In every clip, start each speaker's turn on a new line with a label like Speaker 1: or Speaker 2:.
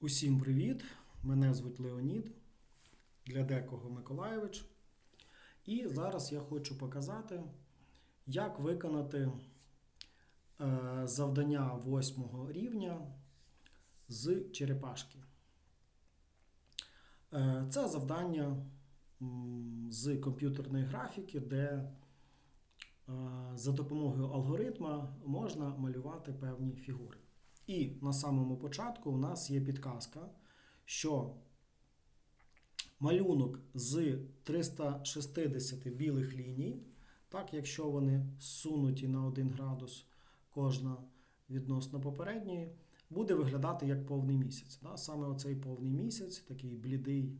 Speaker 1: Усім привіт! Мене звуть Леонід, для декого Миколайович. І зараз я хочу показати, як виконати е, завдання 8 рівня з черепашки. Е, Це завдання з комп'ютерної графіки, де е, за допомогою алгоритма можна малювати певні фігури. І на самому початку у нас є підказка, що малюнок з 360 білих ліній, так, якщо вони сунуті на 1 градус кожна відносно попередньої, буде виглядати як повний місяць. Да? Саме оцей повний місяць, такий блідий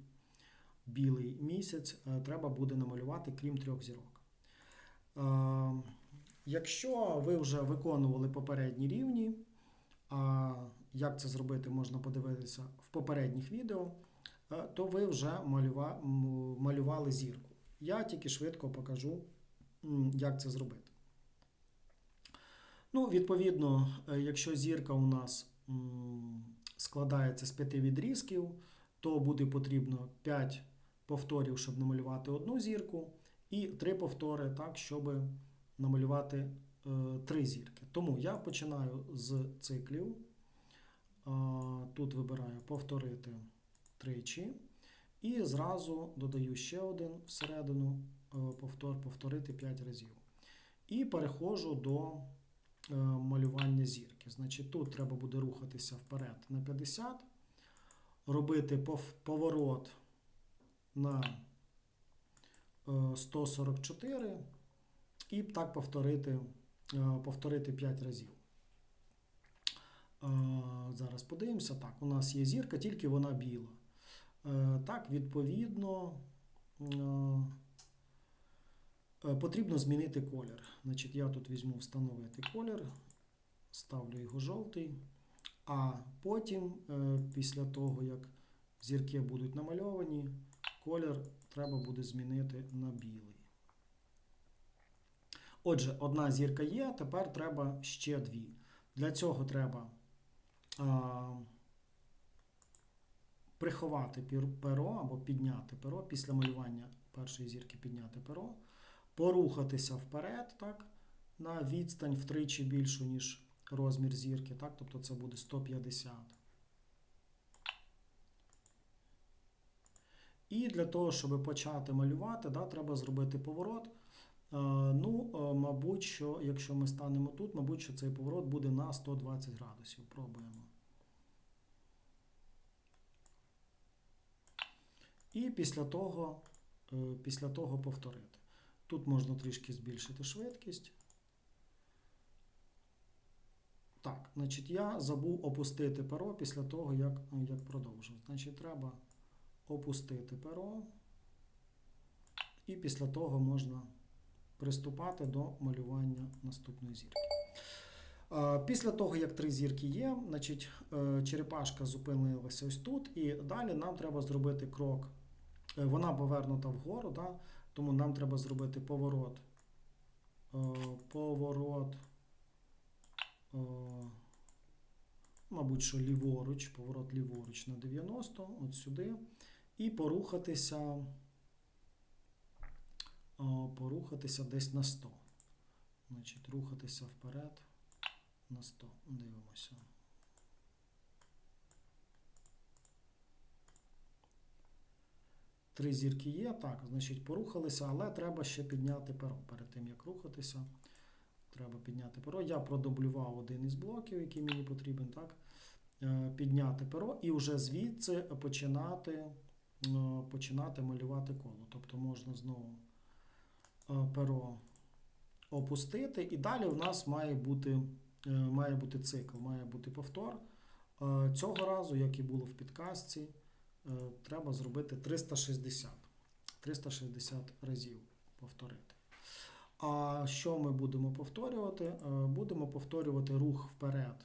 Speaker 1: білий місяць, е, треба буде намалювати, крім трьох зірок. Е, Якщо ви вже виконували попередні рівні, а як це зробити, можна подивитися в попередніх відео, е, то ви вже малюва- малювали зірку. Я тільки швидко покажу, як це зробити. Ну, відповідно, е, якщо зірка у нас складається з п'яти відрізків, то буде потрібно 5 повторів, щоб намалювати одну зірку, і 3 повтори, так, щоб намалювати три зірки. Тому я починаю з циклів. Тут вибираю повторити тричі. І зразу додаю ще один всередину е, повтор, повторити 5 разів. І переходжу до е, малювання зірки. Значить, тут треба буде рухатися вперед на 50, робити поворот на е, 144 і так повторити, е, повторити 5 разів. Е, Зараз подивимося. Так, у нас є зірка, тільки вона біла. Е, Так, відповідно, е, е, потрібно змінити колір. Значить, я тут візьму встановити колір, ставлю його жовтий, а потім, е, після того, як зірки будуть намальовані, колір треба буде змінити на білий. Отже, одна зірка є, тепер треба ще дві. Для цього треба а, приховати перо або підняти перо після малювання першої зірки підняти перо, порухатися вперед, так, на відстань втричі більшу, ніж розмір зірки, так, тобто це буде 150. І для того, щоб почати малювати, да, треба зробити поворот. Мабуть, що якщо ми станемо тут, мабуть, що цей поворот буде на 120 градусів. Пробуємо. І після того, е, після того повторити. Тут можна трішки збільшити швидкість. Так, значить, я забув опустити перо після того, як, як продовжив. Значить, треба опустити перо. І після того можна приступати до малювання наступної зірки. Е, Після того, як три зірки є, значить, е, черепашка зупинилася ось тут, і далі нам треба зробити крок. Е, Вона повернута вгору, да? тому нам треба зробити поворот. Поворот, мабуть, що ліворуч, поворот ліворуч на 90, от сюди, і порухатися порухатися десь на 100. Значить, рухатися вперед на 100. Дивимося. Три зірки є, так, значить, порухалися, але треба ще підняти перо. Перед тим, як рухатися, треба підняти перо. Я продублював один із блоків, який мені потрібен, так. Е, Підняти перо і вже звідси починати, е, починати малювати коло. Тобто можна знову е, перо опустити, і далі у нас має бути, е, має бути цикл, має бути повтор. Е, Цього разу, як і було в підказці, е, треба зробити 360. 360 разів повторити. А що ми будемо повторювати? Е, Будемо повторювати рух вперед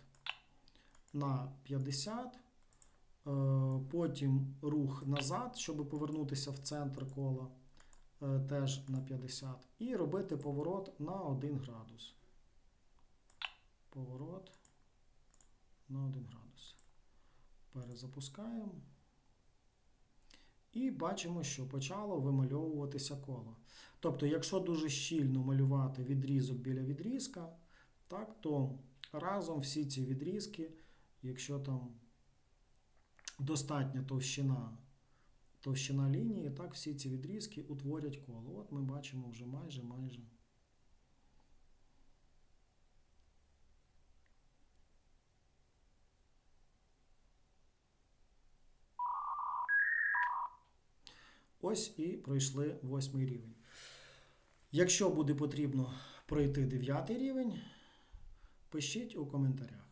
Speaker 1: на 50, е, потім рух назад, щоб повернутися в центр кола е, теж на 50. І робити поворот на 1 градус. Поворот на 1 градус. Перезапускаємо. І бачимо, що почало вимальовуватися коло. Тобто, якщо дуже щільно малювати відрізок біля відрізка, так, то разом всі ці відрізки, якщо там достатня товщина, товщина лінії, так всі ці відрізки утворять коло. От ми бачимо вже майже майже. Ось і пройшли восьмий рівень. Якщо буде потрібно пройти дев'ятий рівень, пишіть у коментарях.